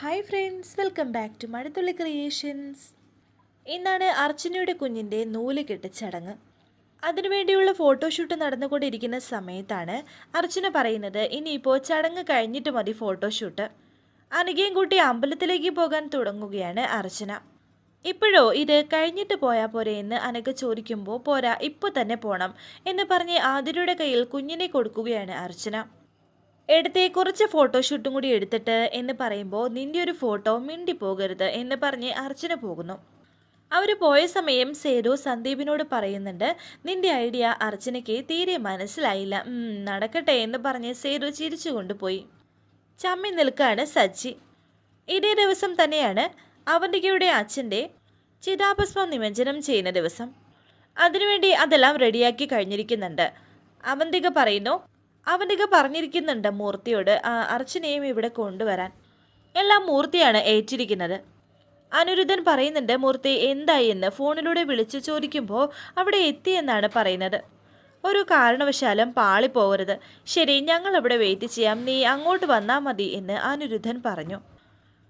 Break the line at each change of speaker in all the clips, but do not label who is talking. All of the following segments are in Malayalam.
Hi friends welcome back to Mazhathulli creations ഇന്നാണ് അർച്ചനയുടെ കുഞ്ഞിന്റെ നൂൽ കെട്ടിച്ചടങ്ങ് അതിനുവേണ്ടിയുള്ള ഫോട്ടോഷൂട്ട് നടന്നുകൊണ്ടിരിക്കുന്ന സമയത്താണ് അർച്ചന പറയുന്നത് ഇനിയിപ്പോൾ ചടങ്ങ് കഴിഞ്ഞിട്ട് മതി ഫോട്ടോഷൂട്ട് അനഘയും കൂട്ടി അമ്പലത്തിലേക്ക് പോകാൻ തുടങ്ങുകയാണ് അർച്ചന. ഇപ്പോഴോ ഇത് കഴിഞ്ഞിട്ട് പോയാൽ പോരെ എന്ന് അനഘ ചോദിക്കുമ്പോൾ പോരാ ഇപ്പോൾ തന്നെ പോണം എന്ന് പറഞ്ഞ് ആതിരയുടെ കയ്യിൽ കുഞ്ഞിനെ കൊടുക്കുകയാണ് അർച്ചന. എടുത്തേ കുറച്ച് ഫോട്ടോഷൂട്ടും കൂടി എടുത്തിട്ട് എന്ന് പറയുമ്പോൾ നിന്റെ ഒരു ഫോട്ടോ മിണ്ടി പോകരുത് എന്ന് പറഞ്ഞ് അർച്ചന പോകുന്നു. അവർ പോയ സമയം സേതു സന്ദീപിനോട് പറയുന്നുണ്ട് നിന്റെ ഐഡിയ അർച്ചനയ്ക്ക് തീരെ മനസ്സിലായില്ല. നടക്കട്ടെ എന്ന് പറഞ്ഞ് സേതു ചിരിച്ചു കൊണ്ടുപോയി. ചമ്മി നിൽക്കാണ് സച്ചി. ഇതേ ദിവസം തന്നെയാണ് അവന്തികയുടെ അച്ഛന്റെ ചിതാഭസ്മം നിമജ്ജനം ചെയ്യുന്ന ദിവസം. അതിനുവേണ്ടി അതെല്ലാം റെഡിയാക്കി കഴിഞ്ഞിരിക്കുന്നുണ്ട്. അവന്തിക പറയുന്നു അവന്തിക പറഞ്ഞിരിക്കുന്നുണ്ട് മൂർത്തിയോട് അർച്ചനയും ഇവിടെ കൊണ്ടുവരാൻ. എല്ലാം മൂർത്തിയാണ് ഏറ്റിരിക്കുന്നത്. അനിരുദ്ധൻ പറയുന്നുണ്ട് മൂർത്തി എന്തായി എന്ന്? ഫോണിലൂടെ വിളിച്ചു ചോദിക്കുമ്പോൾ അവിടെ എത്തിയെന്നാണ് പറയുന്നത്. ഒരു കാരണവശാലും പാളിപ്പോകരുത് ശരി ഞങ്ങൾ അവിടെ വെയിറ്റ് ചെയ്യാം. നീ അങ്ങോട്ട് വന്നാൽ മതി എന്ന് അനിരുദ്ധൻ പറഞ്ഞു.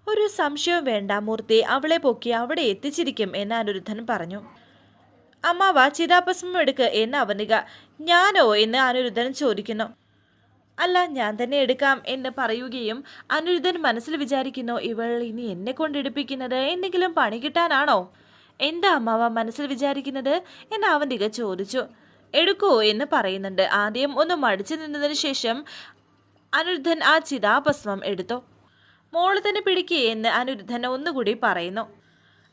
ഒരു സംശയവും വേണ്ട മൂർത്തി അവളെ പൊക്കി അവിടെ എത്തിച്ചിരിക്കും എന്ന് അനിരുദ്ധൻ പറഞ്ഞു. അമ്മാവ ചിതാഭസ്മം എടുക്ക് എന്ന് അവനിക. ഞാനോ? എന്ന് അനിരുദ്ധൻ ചോദിക്കുന്നു. അല്ല ഞാൻ തന്നെ എടുക്കാം എന്ന് പറയുകയും അനിരുദ്ധൻ മനസ്സിൽ വിചാരിക്കുന്നു ഇവൾ ഇനി എന്നെ കൊണ്ടെടുപ്പിക്കുന്നത് എന്തെങ്കിലും പണി കിട്ടാനാണോ? എന്താ അമ്മാവ മനസ്സിൽ വിചാരിക്കുന്നത്? എന്ന് അവൻ ചോദിച്ചു. എടുക്കൂ എന്ന് പറയുന്നുണ്ട്. ആദ്യം ഒന്ന് മടിച്ചു നിന്നതിന് ശേഷം അനിരുദ്ധൻ ആ ചിതാഭസ്മം എടുത്തു. മോൾ തന്നെ പിടിക്കേ എന്ന് അനിരുദ്ധൻ ഒന്നുകൂടി പറയുന്നു.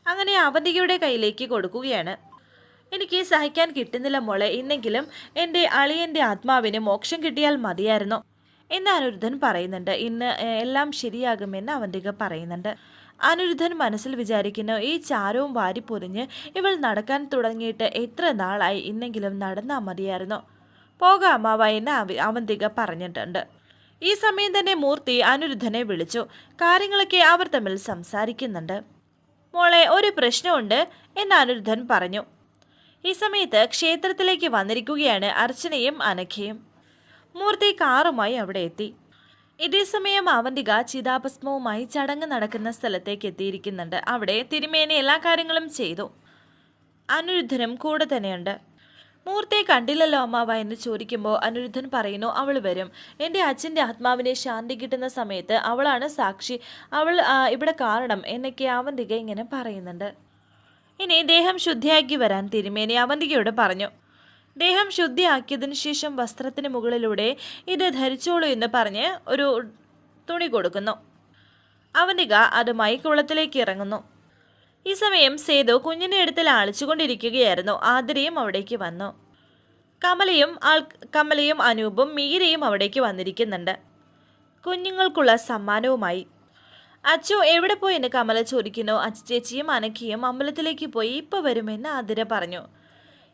അങ്ങനെ അവന്തികയുടെ കയ്യിലേക്ക് കൊടുക്കുകയാണ്. എനിക്ക് സഹിക്കാൻ കിട്ടുന്നില്ല മോളെ. ഇന്നെങ്കിലും എന്റെ അളിയന്റെ ആത്മാവിന് മോക്ഷം കിട്ടിയാൽ മതിയായിരുന്നു. എന്ന് അനിരുദ്ധൻ പറയുന്നുണ്ട്. ഇന്ന് എല്ലാം ശരിയാകുമെന്ന് അവന്തിക പറയുന്നുണ്ട്. അനിരുദ്ധൻ മനസ്സിൽ വിചാരിക്കുന്നു ഈ ചാരവും വാരി പൊതിഞ്ഞ് ഇവൾ നടക്കാൻ തുടങ്ങിയിട്ട് എത്ര നാളായി ഇന്നെങ്കിലും നടന്നാൽ മതിയായിരുന്നു. പോകാം അമ്മാവ എന്ന് അവ- അവന്തിക പറഞ്ഞിട്ടുണ്ട്. ഈ സമയം തന്നെ മൂർത്തി അനിരുദ്ധനെ വിളിച്ചു. കാര്യങ്ങളൊക്കെ അവർ തമ്മിൽ സംസാരിക്കുന്നുണ്ട്. മോളെ ഒരു പ്രശ്നമുണ്ട് എന്ന് അനിരുദ്ധൻ പറഞ്ഞു. ഈ സമയത്ത് ക്ഷേത്രത്തിലേക്ക് വന്നിരിക്കുകയാണ് അർച്ചനയും അനഘയും. മൂർത്തി കാറുമായി അവിടെ എത്തി. ഇതേസമയം അവന്തിക ചിതാഭസ്മവുമായി ചടങ്ങ് നടക്കുന്ന സ്ഥലത്തേക്ക് എത്തിയിരിക്കുന്നുണ്ട്. അവിടെ തിരുമേനി എല്ലാ കാര്യങ്ങളും ചെയ്തു. അനിരുദ്ധനും കൂടെ തന്നെയുണ്ട്. മൂർത്തിയെ കണ്ടില്ലല്ലോ അമ്മാവ എന്ന് ചോദിക്കുമ്പോൾ അനുരുദ്ധൻ പറയുന്നു അവൾ വരും. എന്റെ അച്ഛന്റെ ആത്മാവിനെ ശാന്തി കിട്ടുന്ന സമയത്ത് അവളാണ് സാക്ഷി. അവൾ ഇവിടെ കാരണം എന്നൊക്കെ അവന്തിക ഇങ്ങനെ പറയുന്നുണ്ട്. ഇനി ദേഹം ശുദ്ധിയാക്കി വരാൻ തിരുമേനി അവന്തികയോട് പറഞ്ഞു ദേഹം ശുദ്ധിയാക്കിയതിന് ശേഷം വസ്ത്രത്തിന് മുകളിലൂടെ ഇത് ധരിച്ചോളൂ എന്ന് പറഞ്ഞ് ഒരു തുണി കൊടുക്കുന്നു. അവന്തിക അതുമായി കുളത്തിലേക്ക് ഇറങ്ങുന്നു. ഈ സമയം സേതു കുഞ്ഞിനെ എടുത്ത് ലാളിച്ചുകൊണ്ടിരിക്കുകയായിരുന്നു ആതിരയും അവിടേക്ക് വന്നു. കമലയും ആൾ കമലയും അനൂപും മീരയും അവിടേക്ക് വന്നിരിക്കുന്നുണ്ട്. കുഞ്ഞുങ്ങൾക്കുള്ള സമ്മാനവുമായി. അച്ചു എവിടെ പോയി എന്ന് കമല ചോദിക്കുന്നു. അച്ചു ചേച്ചിയും അനക്കിയും അമ്പലത്തിലേക്ക് പോയി ഇപ്പോൾ വരുമെന്ന് ആതിര പറഞ്ഞു.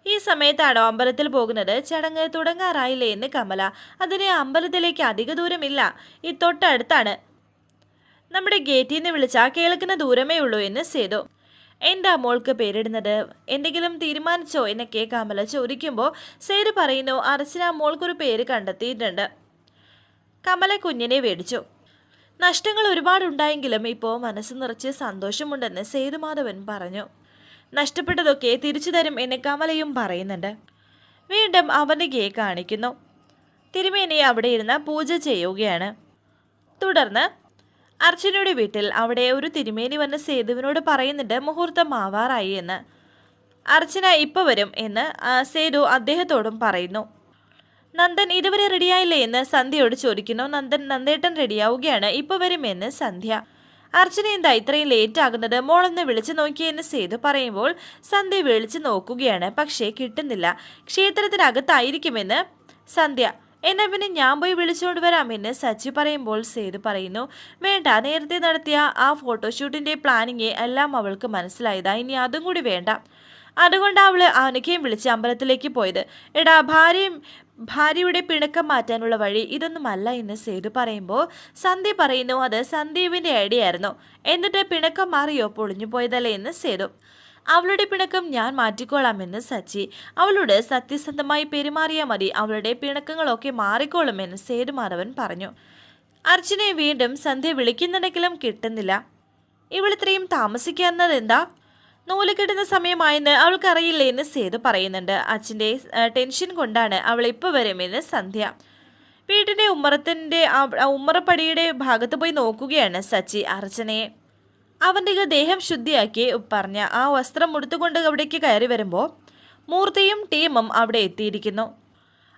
ഈ സമയത്താണോ അമ്പലത്തിൽ പോകുന്നത്. ചടങ്ങ് തുടങ്ങാറായില്ലേ എന്ന് കമല. അതിന് അമ്പലത്തിലേക്ക് അധിക ദൂരമില്ല. ഈ തൊട്ടടുത്താണ്. നമ്മുടെ ഗേറ്റിൽ നിന്ന് വിളിച്ചാൽ കേൾക്കുന്ന ദൂരമേ ഉള്ളൂ എന്ന് സേതു. എന്താ മോൾക്ക് പേരിടുന്നത്? എന്തെങ്കിലും തീരുമാനിച്ചോ എന്നൊക്കെ കമല ചോദിക്കുമ്പോൾ സേതു പറയുന്നു അർച്ചന മോൾക്കൊരു പേര് കണ്ടെത്തിയിട്ടുണ്ട്. കമല കുഞ്ഞിനെ മേടിച്ചു നഷ്ടങ്ങൾ ഒരുപാടുണ്ടായെങ്കിലും ഇപ്പോൾ മനസ്സ് നിറച്ച് സന്തോഷമുണ്ടെന്ന് സേതുമാധവൻ പറഞ്ഞു. നഷ്ടപ്പെട്ടതൊക്കെ തിരിച്ചു തരും എന്ന് കമലയും പറയുന്നുണ്ട്. വീണ്ടും അവനികയെ കാണിക്കുന്നു. തിരുമേനി അവിടെ ഇരുന്ന് പൂജ ചെയ്യുകയാണ്. തുടർന്ന് അർച്ചനയുടെ വീട്ടിൽ അവിടെ ഒരു തിരുമേനി വന്ന് സേതുവിനോട് പറയുന്നുണ്ട് മുഹൂർത്തം ആവാറായി എന്ന്. അർച്ചന ഇപ്പോൾ വരും എന്ന് സേതു അദ്ദേഹത്തോടും പറയുന്നു. നന്ദൻ ഇതുവരെ റെഡിയായില്ലേ എന്ന് സന്ധ്യയോട് ചോദിക്കുന്നു. നന്ദൻ നന്ദേട്ടൻ റെഡിയാവുകയാണ്. ഇപ്പോൾ വരുമെന്ന് സന്ധ്യ. അർച്ചന എന്താ ഇത്രയും ലേറ്റ് ആകുന്നത്? മോളൊന്ന് വിളിച്ചു നോക്കിയെന്ന് സേതു പറയുമ്പോൾ സന്ധ്യ വിളിച്ചു നോക്കുകയാണ്. പക്ഷേ കിട്ടുന്നില്ല. ക്ഷേത്രത്തിനകത്തായിരിക്കുമെന്ന് സന്ധ്യ. എന്നാ പിന്നെ ഞാൻ പോയി വിളിച്ചുകൊണ്ട് വരാമെന്ന് സച്ചി പറയുമ്പോൾ സേതു പറയുന്നു. വേണ്ട നേരത്തെ നടത്തിയ ആ ഫോട്ടോഷൂട്ടിന്റെ പ്ലാനിങ് എല്ലാം അവൾക്ക് മനസ്സിലായതാ. ഇനി അതും കൂടി വേണ്ട. അതുകൊണ്ടാണ് അവൾ അനക്കയും വിളിച്ച് അമ്പലത്തിലേക്ക് പോയത്. എടാ ഭാര്യയും ഭാര്യയുടെ പിണക്കം മാറ്റാനുള്ള വഴി ഇതൊന്നുമല്ല എന്ന് സേതു പറയുമ്പോൾ സന്ധ്യ പറയുന്നു അത് സന്ദീപിന്റെ ഐഡിയ ആയിരുന്നു എന്നിട്ട് പിണക്കം മാറിയോ? പൊളിഞ്ഞു പോയതല്ലേ? എന്ന് സേതു. അവളുടെ പിണക്കം ഞാൻ മാറ്റിക്കോളാമെന്ന് സച്ചി. അവളോട് സത്യസന്ധമായി പെരുമാറിയാൽ മതി. അവളുടെ പിണക്കങ്ങളൊക്കെ മാറിക്കോളുമെന്ന് സേതുമാധവൻ പറഞ്ഞു. അർജുനെ വീണ്ടും സന്ധ്യ വിളിക്കുന്നുണ്ടെങ്കിലും കിട്ടുന്നില്ല. ഇവളിത്രയും താമസിക്കുന്നത് എന്താ നൂൽ കിട്ടുന്ന സമയമായെന്ന് അവൾക്കറിയില്ല എന്ന് സേതു പറയുന്നുണ്ട്. അച്ഛന്റെ ടെൻഷൻ കൊണ്ടാണ് അവൾ ഇപ്പോൾ വരുമെന്ന് സന്ധ്യ. വീട്ടിന്റെ ഉമ്മറത്തിന്റെ ഉമ്മറപ്പടിയുടെ ഭാഗത്ത് പോയി നോക്കുകയാണ് സച്ചി. അർച്ചനയെ അവന്റെ ദേഹം ശുദ്ധിയാക്കി പറഞ്ഞ ആ വസ്ത്രം ഉടുത്തുകൊണ്ട് അവിടേക്ക് കയറി വരുമ്പോൾ മൂർത്തിയും ടീമും അവിടെ എത്തിയിരിക്കുന്നു.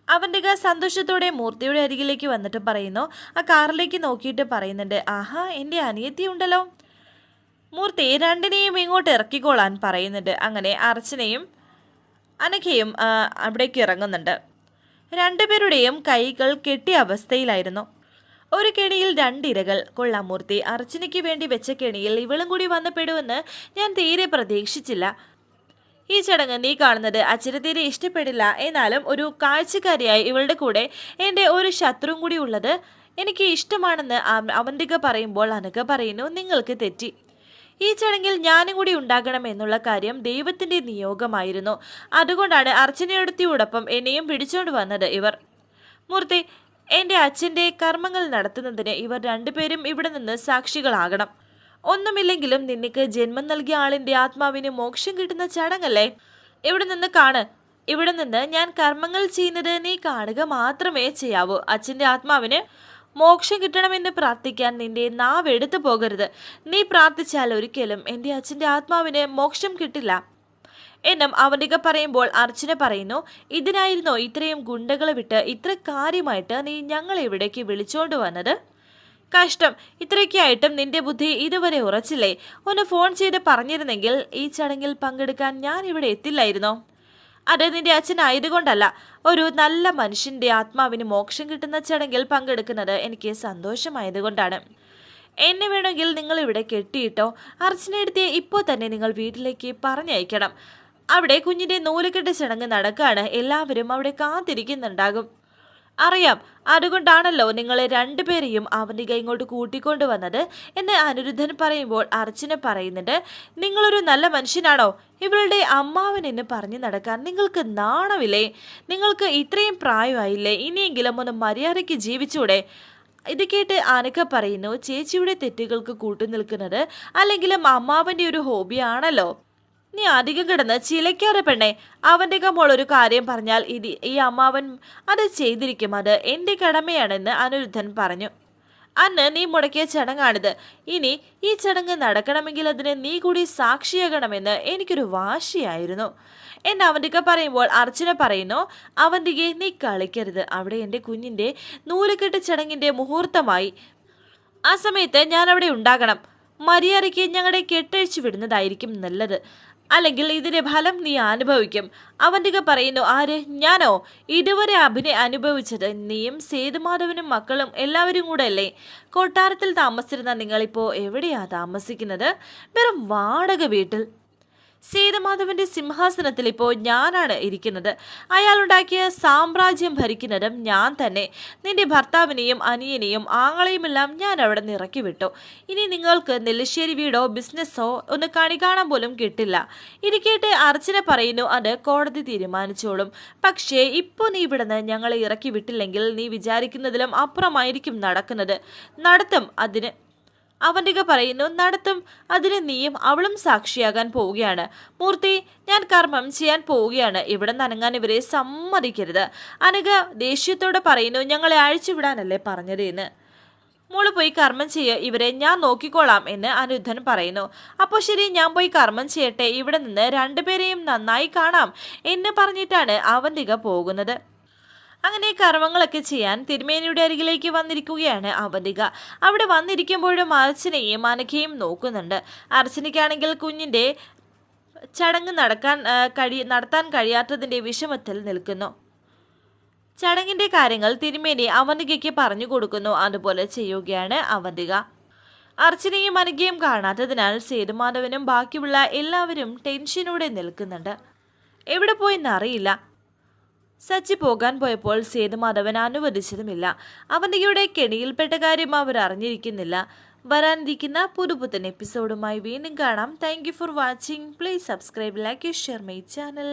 അവന്റെ സന്തോഷത്തോടെ മൂർത്തിയുടെ അരികിലേക്ക് വന്നിട്ട് പറയുന്നു ആ കാറിലേക്ക് നോക്കിയിട്ട് പറയുന്നുണ്ട്. ആഹാ എന്റെ അനിയത്തി ഉണ്ടല്ലോ മൂർത്തി രണ്ടിനെയും ഇങ്ങോട്ട് ഇറക്കിക്കോളാൻ പറയുന്നുണ്ട്. അങ്ങനെ അർച്ചനയും അനഘയും അവിടേക്ക് ഇറങ്ങുന്നുണ്ട്. രണ്ടുപേരുടെയും കൈകൾ കെട്ടിയ അവസ്ഥയിലായിരുന്നു. ഒരു കെണിയിൽ രണ്ടിരകൾ. കൊള്ളാം മൂർത്തി. അർച്ചനയ്ക്ക് വേണ്ടി വെച്ച കെണിയിൽ ഇവളും കൂടി വന്നപ്പെടുമെന്ന് ഞാൻ തീരെ പ്രതീക്ഷിച്ചില്ല. ഈ ചടങ്ങ് നീ കാണുന്നത് അച്ഛന് തീരെ ഇഷ്ടപ്പെടില്ല. എന്നാലും ഒരു കാഴ്ചക്കാരിയായി ഇവളുടെ കൂടെ എന്റെ ഒരു ശത്രുവും കൂടി ഉള്ളത് എനിക്ക് ഇഷ്ടമാണെന്ന് അവ- അവന്തിക പറയുമ്പോൾ അനഘ പറയുന്നു നിങ്ങൾക്ക് തെറ്റി. ഈ ചടങ്ങിൽ ഞാനും കൂടി ഉണ്ടാകണം എന്നുള്ള കാര്യം ദൈവത്തിന്റെ നിയോഗമായിരുന്നു. അതുകൊണ്ടാണ് അർച്ചനയോടത്തിയോടൊപ്പം എന്നെയും പിടിച്ചോണ്ട് വന്നത് ഇവർ. മൂർത്തി എന്റെ അച്ഛന്റെ കർമ്മങ്ങൾ നടത്തുന്നതിന് ഇവർ രണ്ടുപേരും ഇവിടെ നിന്ന് സാക്ഷികളാകണം. ഒന്നുമില്ലെങ്കിലും നിനക്ക് ജന്മം നൽകിയ ആളിന്റെ ആത്മാവിന് മോക്ഷം കിട്ടുന്ന ചടങ്ങല്ലേ? ഇവിടെ നിന്ന് കാണ്. ഇവിടെ നിന്ന് ഞാൻ കർമ്മങ്ങൾ ചെയ്യുന്നത് നീ കാണുക മാത്രമേ ചെയ്യാവൂ. അച്ഛന്റെ ആത്മാവിന് മോക്ഷം കിട്ടണമെന്ന് പ്രാർത്ഥിക്കാൻ നിന്റെ നാവ് എടുത്തു പോകരുത്. നീ പ്രാർത്ഥിച്ചാൽ ഒരിക്കലും എന്റെ അച്ഛന്റെ ആത്മാവിന് മോക്ഷം കിട്ടില്ല. എന്നും അവനിക പറയുമ്പോൾ അർച്ചന പറയുന്നു ഇതിനായിരുന്നോ ഇത്രയും ഗുണ്ടകളെ വിട്ട് ഇത്ര കാര്യമായിട്ട് നീ ഞങ്ങളെ ഇവിടേക്ക് വിളിച്ചോണ്ട് വന്നത്? കഷ്ടം ഇത്രയൊക്കെയായിട്ടും നിന്റെ ബുദ്ധി ഇതുവരെ ഉറച്ചില്ലേ? ഒന്ന് ഫോൺ ചെയ്ത് പറഞ്ഞിരുന്നെങ്കിൽ ഈ ചടങ്ങിൽ പങ്കെടുക്കാൻ ഞാൻ ഇവിടെ എത്തില്ലായിരുന്നോ? അത് നിന്റെ അച്ഛനായതുകൊണ്ടല്ല. ഒരു നല്ല മനുഷ്യന്റെ ആത്മാവിന് മോക്ഷം കിട്ടുന്ന ചടങ്ങിൽ പങ്കെടുക്കുന്നത് എനിക്ക് സന്തോഷമായതുകൊണ്ടാണ്. എന്നെ വേണമെങ്കിൽ നിങ്ങൾ ഇവിടെ കെട്ടിയിട്ടോ? അർച്ചനയെടുത്ത് ഇപ്പോൾ തന്നെ നിങ്ങൾ വീട്ടിലേക്ക് പറഞ്ഞയക്കണം. അവിടെ കുഞ്ഞിന്റെ നൂലുകെട്ട് ചടങ്ങ് നടക്കുകയാണ് എല്ലാവരും അവിടെ കാത്തിരിക്കുന്നുണ്ടാകും. അറിയാം. അതുകൊണ്ടാണല്ലോ നിങ്ങളെ രണ്ടുപേരെയും അവന്റെ കൈ ഇങ്ങോട്ട് കൂട്ടിക്കൊണ്ടു വന്നത് എന്ന് അനിരുദ്ധൻ പറയുമ്പോൾ അർച്ചന പറയുന്നുണ്ട് നിങ്ങളൊരു നല്ല മനുഷ്യനാണോ? ഇവളുടെ അമ്മാവൻ എന്ന് പറഞ്ഞു നടക്കാൻ നിങ്ങൾക്ക് നാണമില്ലേ? നിങ്ങൾക്ക് ഇത്രയും പ്രായമായില്ലേ? ഇനിയെങ്കിലും ഒന്ന് മര്യാദയ്ക്ക് ജീവിച്ചൂടെ? ഇത് കേട്ട് ആനക്ക പറയുന്നു ചേച്ചിയുടെ തെറ്റുകൾക്ക് കൂട്ടുനിൽക്കുന്നത് അല്ലെങ്കിലും അമ്മാവന്റെ ഒരു ഹോബിയാണല്ലോ. നീ അധികം കിടന്ന് ചിലയ്ക്കാതെ പെണ്ണെ. അവന്റെ മോൾ ഒരു കാര്യം പറഞ്ഞാൽ ഇത് ഈ അമ്മാവൻ അത് ചെയ്തിരിക്കും അത് എന്റെ കടമയാണെന്ന് അനിരുദ്ധൻ പറഞ്ഞു. അന്ന് നീ മുടക്കിയ ചടങ്ങാണിത്. ഇനി ഈ ചടങ്ങ് നടക്കണമെങ്കിൽ അതിന് നീ കൂടി സാക്ഷിയാകണമെന്ന് എനിക്കൊരു വാശിയായിരുന്നു. എന്നെ അവന്തിക പറയുമ്പോൾ അർച്ചന പറയുന്നു അവന്റെ നീ കളിക്കരുത്. അവിടെ എന്റെ കുഞ്ഞിന്റെ നൂലുകെട്ട് ചടങ്ങിന്റെ മുഹൂർത്തമായി. ആ സമയത്ത് ഞാൻ അവിടെ ഉണ്ടാകണം. മര്യാദയ്ക്ക് ഞങ്ങളുടെ കെട്ടഴിച്ചു വിടുന്നതായിരിക്കും നല്ലത്. അല്ലെങ്കിൽ ഇതിന്റെ ഫലം നീ അനുഭവിക്കും. അവന്തിക പറയുന്നു ആര്? ഞാനോ? ഇതുവരെ അഭിനയ അനുഭവിച്ചത് നീയും സേതുമാധവനും മക്കളും എല്ലാവരും കൂടെ അല്ലേ കൊട്ടാരത്തിൽ താമസിച്ചിരുന്ന നിങ്ങളിപ്പോൾ എവിടെയാ താമസിക്കുന്നത്? വെറും വാടക വീട്ടിൽ സീതമാധവന്റെ സിംഹാസനത്തിൽ ഇപ്പോൾ ഞാനാണ് ഇരിക്കുന്നത്. അയാളുണ്ടാക്കിയ സാമ്രാജ്യം ഭരിക്കുന്നതും ഞാൻ തന്നെ. നിന്റെ ഭർത്താവിനെയും അനിയനെയും ആങ്ങളെയുമെല്ലാം ഞാൻ അവിടെ നിന്ന് ഇറക്കി വിട്ടു ഇനി നിങ്ങൾക്ക് നെല്ലിശ്ശേരി വീടോ ബിസിനസ്സോ ഒന്ന് കണി കാണാൻ പോലും കിട്ടില്ല. ഇരിക്കേട്ട് കേട്ട് അർച്ചന പറയുന്നു അത് കോടതി തീരുമാനിച്ചോളും. പക്ഷേ ഇപ്പോൾ നീ ഇവിടുന്ന് ഞങ്ങളെ ഇറക്കി വിട്ടില്ലെങ്കിൽ നീ വിചാരിക്കുന്നതിലും അപ്പുറമായിരിക്കും നടക്കുന്നത്. നടത്തും അതിന് അവന്തിക പറയുന്നു നടത്തും. അതിന് നീയും അവളും സാക്ഷിയാകാൻ പോവുകയാണ്. മൂർത്തി ഞാൻ കർമ്മം ചെയ്യാൻ പോവുകയാണ്. ഇവിടെ നനങ്ങാൻ ഇവരെ സമ്മതിക്കരുത്. അനഘ ദേഷ്യത്തോടെ പറയുന്നു ഞങ്ങളെ അഴിച്ചുവിടാനല്ലേ പറഞ്ഞത് എന്ന്. മോൾ പോയി കർമ്മം ചെയ്യ. ഇവരെ ഞാൻ നോക്കിക്കോളാം എന്ന് അനിരുദ്ധൻ പറയുന്നു. അപ്പോൾ ശരി ഞാൻ പോയി കർമ്മം ചെയ്യട്ടെ. ഇവിടെ നിന്ന് രണ്ടുപേരെയും നന്നായി കാണാം എന്ന് പറഞ്ഞിട്ടാണ് അവന്തിക പോകുന്നത്. അങ്ങനെ കർമ്മങ്ങളൊക്കെ ചെയ്യാൻ തിരുമേനിയുടെ അരികിലേക്ക് വന്നിരിക്കുകയാണ് അവധിക. അവിടെ വന്നിരിക്കുമ്പോഴും അർച്ചനയും അനഘയും നോക്കുന്നുണ്ട്. അർച്ചനയ്ക്കാണെങ്കിൽ കുഞ്ഞിന്റെ ചടങ്ങ് നടക്കാൻ കഴി നടത്താൻ കഴിയാത്തതിന്റെ വിഷമത്തിൽ നിൽക്കുന്നു. ചടങ്ങിന്റെ കാര്യങ്ങൾ തിരുമേനി അവന്തികയ്ക്ക് പറഞ്ഞു കൊടുക്കുന്നു. അതുപോലെ ചെയ്യുകയാണ് അവന്തിക അർച്ചനയും അനഘയും കാണാത്തതിനാൽ സേതുമാധവനും ബാക്കിയുള്ള എല്ലാവരും ടെൻഷനോടെ നിൽക്കുന്നുണ്ട്. എവിടെ പോയെന്നറിയില്ല സച്ചി പോകാൻ പോയപ്പോൾ സേതുമാധവൻ അനുവദിച്ചതുമില്ല. അവന്തികയുടെ കെണിയിൽപ്പെട്ട കാര്യം അവർ അറിഞ്ഞിരിക്കുന്നില്ല. വരാനിരിക്കുന്ന പുതുപുത്തൻ എപ്പിസോഡുമായി വീണ്ടും കാണാം. Thank for watching please subscribe like share my channel